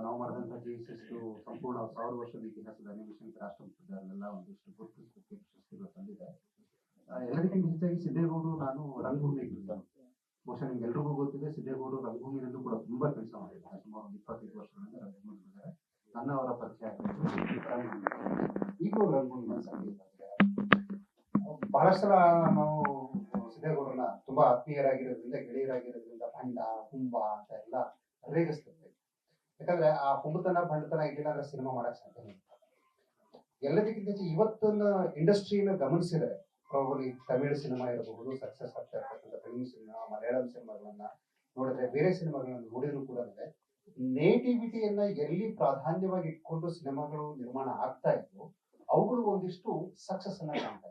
ನಾವು ಮಾಡಿದಂಥ ಎಸ್ ಸಂಪೂರ್ಣ ಸಾವಿರ ವರ್ಷದ ಇತಿಹಾಸದ ಅನಿಮೇಷನ್ ರಾಷ್ಟ್ರಮಟ್ಟದ ಅಲ್ಲೆಲ್ಲ ಒಂದಿಷ್ಟು ಗುರುತಿಸಲಿಕ್ಕೆ ಪ್ರಶಸ್ತಿಗಳು ತಂದಿದೆ. ಆ, ಎಲ್ಲದಕ್ಕಿಂತ ಹೆಚ್ಚಾಗಿ ಸಿದ್ದೇಗೌಡರು ನಾನು ರಂಗಭೂಮಿ ಬಹುಶಃ ನಿಮ್ಗೆ ಎಲ್ರಿಗೂ ಗೊತ್ತಿದೆ ಸಿದ್ದೇಗೌಡರು ರಂಗಭೂಮಿನಲ್ಲೂ ಕೂಡ ತುಂಬಾ ಕೆಲಸ ಮಾಡಿದ್ದಾರೆ. ಸುಮಾರು ಒಂದು ಇಪ್ಪತ್ತೈದು ವರ್ಷಗಳಿಂದ ರಂಗಭೂಮಿಲಿದ್ದಾರೆ ನನ್ನ ಅವರ ಪರಿಚಯ ಈಗಲೂ ರಂಗಭೂಮಿ ಸಂಗೀತ ಬಹಳಷ್ಟು ಸಲ ನಾವು ಸಿದ್ದೇಗೌಡರನ್ನ ತುಂಬಾ ಆತ್ಮೀಯರಾಗಿರೋದ್ರಿಂದ ಗೆಳೆಯರಾಗಿರೋದ್ರಿಂದ ಭಂಡ ಕುಂಭ ಅಂತ ಎಲ್ಲ ರೇಗಿಸ್ತಿರ್ತೀವಿ ಯಾಕಂದ್ರೆ ಆ ಹುಂಬತನ ಭಂಡತನ ಇದ್ದಿಲ್ಲ ಅಂದ್ರೆ ಸಿನಿಮಾ ಮಾಡಕ್ ಸಾಧ್ಯ ಎಲ್ಲದಕ್ಕಿಂತ ಹೆಚ್ಚು ಇವತ್ತಿನ ಇಂಡಸ್ಟ್ರಿನ ಗಮನಿಸಿದ್ರೆ ಪ್ರಾಬಲಿ ತಮಿಳು ಸಿನಿಮಾ ಇರಬಹುದು ಸಕ್ಸಸ್ ಆಗ್ತಾ ಇರ್ತಕ್ಕಂಥ ತೆಲುಗು ಸಿನಿಮಾ, ಮಲಯಾಳಂ ಸಿನಿಮಾಗಳನ್ನ ನೋಡಿದ್ರೆ ಬೇರೆ ಸಿನಿಮಾಗಳನ್ನ ನೋಡಿದ್ರು ಕೂಡ ನೇಟಿವಿಟಿಯನ್ನ ಎಲ್ಲಿ ಪ್ರಾಧಾನ್ಯವಾಗಿ ಇಟ್ಕೊಂಡು ಸಿನಿಮಾಗಳು ನಿರ್ಮಾಣ ಆಗ್ತಾ ಇದ್ವು ಅವುಗಳು ಒಂದಿಷ್ಟು ಸಕ್ಸಸ್ ಅನ್ನ ಕಾಣ್ತಾ.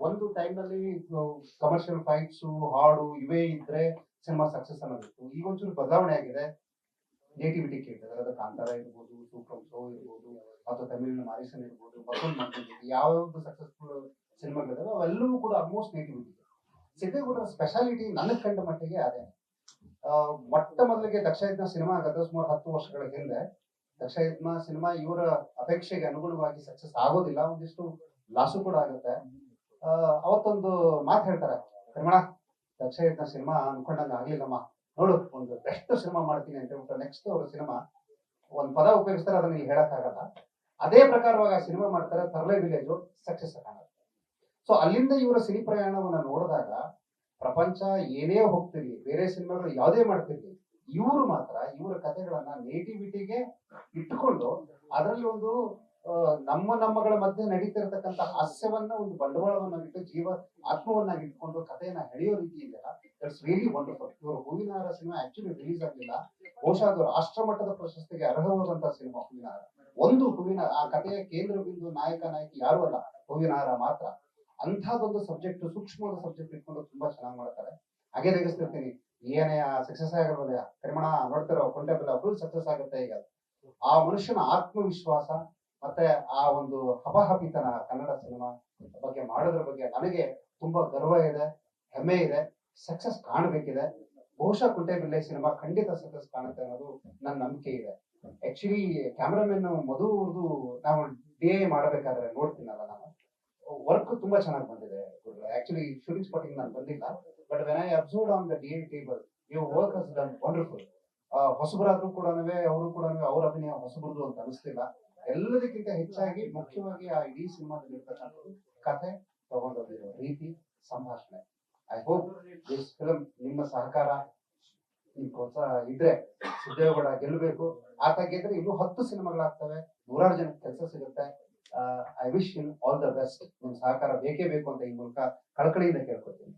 ಒಂದು ಟೈಮ್ನಲ್ಲಿ ಕಮರ್ಷಿಯಲ್ ಫೈಟ್ಸ್ ಹಾಡು ಇವೇ ಇದ್ರೆ ಸಿನಿಮಾ ಸಕ್ಸಸ್ ಅನ್ನೋದಿತ್ತು. ಈಗ ಒಂಚೂರು ಬದಲಾವಣೆ ಆಗಿದೆ. ನೇಟಿವಿಟಿ ಕೇಳ್ತದೆ. ಅದರ ಕಾಂತಾರ ಇರ್ಬೋದು ಸೂಪರ್ ಶೋ ಇರ್ಬೋದು, ಅಥವಾ ತಮಿಳಿನ ಮಾರಿಸನ್ ಇರ್ಬೋದು ಬಸವನ್ ಮಾಡ್ಕೊಂಡಿರ್ಬೋದು ಯಾವ್ಯಾವ ಸಕ್ಸಸ್ಫುಲ್ ಸಿನಿಮಾಗಳಿದಾವೆ ಅವೆಲ್ಲವೂ ಕೂಡ ಆಲ್ಮೋಸ್ಟ್ ನೇಟಿವಿಟಿ ಸಿದ್ದೇಗೌಡರ ಸ್ಪೆಷಾಲಿಟಿ ನನಗೆ ಕಂಡ ಮಟ್ಟಿಗೆ ಅದೇ. ಮೊಟ್ಟ ಮೊದಲಿಗೆ ದಕ್ಷಯತ್ನ ಸಿನಿಮಾ ಆಗದ ಸುಮಾರು ಹತ್ತು ವರ್ಷಗಳ ಹಿಂದೆ. ದಕ್ಷಯತ್ನ ಸಿನಿಮಾ ಇವರ ಅಪೇಕ್ಷೆಗೆ ಅನುಗುಣವಾಗಿ ಸಕ್ಸಸ್ ಆಗೋದಿಲ್ಲ, ಒಂದಿಷ್ಟು ಲಾಸು ಕೂಡ ಆಗುತ್ತೆ. ಅವತ್ತೊಂದು ಮಾತು ಹೇಳ್ತಾರೆ. ರಮಣ, ದಕ್ಷಯತ್ನ ಸಿನಿಮಾ ಅನ್ಕೊಂಡಂಗೆ ಆಗ್ಲಿಲ್ಲಮ್ಮ. ನೋಡು ಒಂದು ಬೆಸ್ಟ್ ಸಿನಿಮಾ ಮಾಡ್ತೀನಿ ಅಂತ ಹೇಳ್ಬಿಟ್ಟು ನೆಕ್ಸ್ಟ್ ಅವ್ರ ಸಿನಿಮಾ, ಒಂದ್ ಪದ ಉಪಯೋಗಿಸ್ತಾರೆ, ಅದನ್ನ ಹೇಳಕ್ಕಾಗಲ್ಲ. ಅದೇ ಪ್ರಕಾರವಾಗಿ ಸಿನಿಮಾ ಮಾಡ್ತಾರೆ, ತರ್ಲೆ ವಿಲೇಜ್ ಸಕ್ಸಸ್ ಕಾಣುತ್ತೆ ಸೊ ಅಲ್ಲಿಂದ ಇವರ ಸಿನಿ ಪ್ರಯಾಣವನ್ನ ನೋಡಿದಾಗ ಪ್ರಪಂಚ ಏನೇ ಹೋಗ್ತಿರ್ಲಿ, ಬೇರೆ ಸಿನಿಮಾಗಳು ಯಾವುದೇ ಮಾಡ್ತಿರ್ಲಿ, ಇವರು ಮಾತ್ರ ಇವರ ಕಥೆಗಳನ್ನ ನೇಟಿವಿಟಿಗೆ ಇಟ್ಟುಕೊಂಡು ಅದರಲ್ಲಿ ಒಂದು ನಮ್ಮ ನಮ್ಮಗಳ ಮಧ್ಯೆ ನಡೀತಿರ್ತಕ್ಕಂಥ ಹಾಸ್ಯವನ್ನ, ಒಂದು ಬಂಡವಾಳವನ್ನಾಗಿಟ್ಟು, ಜೀವ ಆತ್ಮವನ್ನಾಗಿ ಇಟ್ಕೊಂಡು ಕಥೆಯನ್ನ ಹೆಳೆಯೋ ರೀತಿ ಇದೆಯಲ್ಲ ದಟ್ಸ್ ರಿಯಲಿ ವಂಡರ್ಫುಲ್ ಇವರು ಹೂವಿನ ಹಾರ ಸಿನಿಮಾ ಆಕ್ಚುಲಿ ರಿಲೀಸ್ ಆಗಲಿಲ್ಲ. ಬಹುಶಃ ಅದು ರಾಷ್ಟ್ರ ಮಟ್ಟದ ಪ್ರಶಸ್ತಿಗೆ ಅರ್ಹವಾದಂತಹ ಸಿನಿಮಾ ಹೂವಿನ ಹಾರ ಒಂದು ಹೂವಿನ, ಆ ಕಥೆಯ ಕೇಂದ್ರ ಬಿಂದು ನಾಯಕ, ನಾಯಕಿ ಯಾರು ಅಲ್ಲ. ಹೂವಿನಹಾರ ಮಾತ್ರ. ಅಂತಹದೊಂದು ಸಬ್ಜೆಕ್ಟ್ ಸೂಕ್ಷ್ಮವಾದ ಸಬ್ಜೆಕ್ಟ್ ಇಟ್ಕೊಂಡು ತುಂಬಾ ಚೆನ್ನಾಗಿ ಮಾಡ್ತಾರೆ. ಹಾಗೆ ರೇಗಿಸ್ತಿರ್ತೀನಿ. ಏನೇ ಸಕ್ಸಸ್ ಆಗಲ್ವಲ್ಲ ಕರಿಮಣ, ನೋಡ್ತಿರೋ ಕೊಂಡೆ ಬೆಲ್ಲ ಫುಲ್ ಸಕ್ಸಸ್ ಆಗುತ್ತೆ ಈಗ. ಆ ಮನುಷ್ಯನ ಆತ್ಮವಿಶ್ವಾಸ ಮತ್ತೆ ಆ ಒಂದು ಹಪಹಪಿತನ ಕನ್ನಡ ಸಿನಿಮಾ ಬಗ್ಗೆ ಮಾಡೋದ್ರ ಬಗ್ಗೆ ನನಗೆ ತುಂಬಾ ಗರ್ವ ಇದೆ, ಹೆಮ್ಮೆ ಇದೆ. ಸಕ್ಸಸ್ ಕಾಣಬೇಕಿದೆ. ಬಹುಶಃ ಕುಂಟೆಬಿಲ್ಲೆ ಸಿನಿಮಾ ಖಂಡಿತ ಸಕ್ಸಸ್ ಕಾಣುತ್ತೆ ಅನ್ನೋದು ನನ್ನ ನಂಬಿಕೆ ಇದೆ. ಆಕ್ಚುಲಿ ಕ್ಯಾಮ್ರಾಮನ್ ಮಧು ನಾವು ನಾವು ಐ ಮಾಡಬೇಕಾದ್ರೆ ನೋಡ್ತೀನಲ್ಲ ನಾನು. ವರ್ಕ್ ತುಂಬಾ ಚೆನ್ನಾಗಿ ಬಂದಿದೆ ಆಕ್ಚುಲಿ ಶೂಟಿಂಗ್ ಸ್ಪಾಟಿಂಗ್ ನಾನು ಬಂದಿಲ್ಲ. But when I observe on the D table you work has done wonderful ಹೊಸಬರಾದ್ರೂ ಕೂಡ ಅವರು ಕೂಡ ಅವ್ರ ಅಭಿನಯ ಹೊಸಬರದು ಅಂತ ಅನಿಸ್ತಿಲ್ಲ. ಎಲ್ಲದಕ್ಕಿಂತ ಹೆಚ್ಚಾಗಿ ಮುಖ್ಯವಾಗಿ ಆ ಇಡೀ ಸಿನಿಮಾದಲ್ಲಿ ಇರ್ತಕ್ಕಂಥದ್ದು ಕತೆ ತಗೊಂಡೋಗಿರೋ ರೀತಿ, ಸಂಭಾಷಣೆ. ಐ ಹೋಪ್ ದಿಸ್ ಫಿಲ್ಮ್ ನಿಮ್ಮ ಸಹಕಾರ ನಿಮ್ ಪ್ರೋತ್ಸಾಹ ಇದ್ರೆ ಸಿದ್ದೇಗೌಡ ಗೆಲ್ಲಬೇಕು. ಆತ ಗೆದ್ರೆ ಇನ್ನೂ ಹತ್ತು ಸಿನಿಮಾಗಳಾಗ್ತವೆ. ನೂರಾರು ಜನಕ್ಕೆ ಕೆಲಸ ಸಿಗುತ್ತೆ. I wish in all the best ನಿಮ್ ಸಹಕಾರ ಬೇಕೇ ಬೇಕು ಅಂತ ಈ ಮೂಲಕ ಕಳಕಳಿಯಿಂದ ಕೇಳ್ಕೊತೀನಿ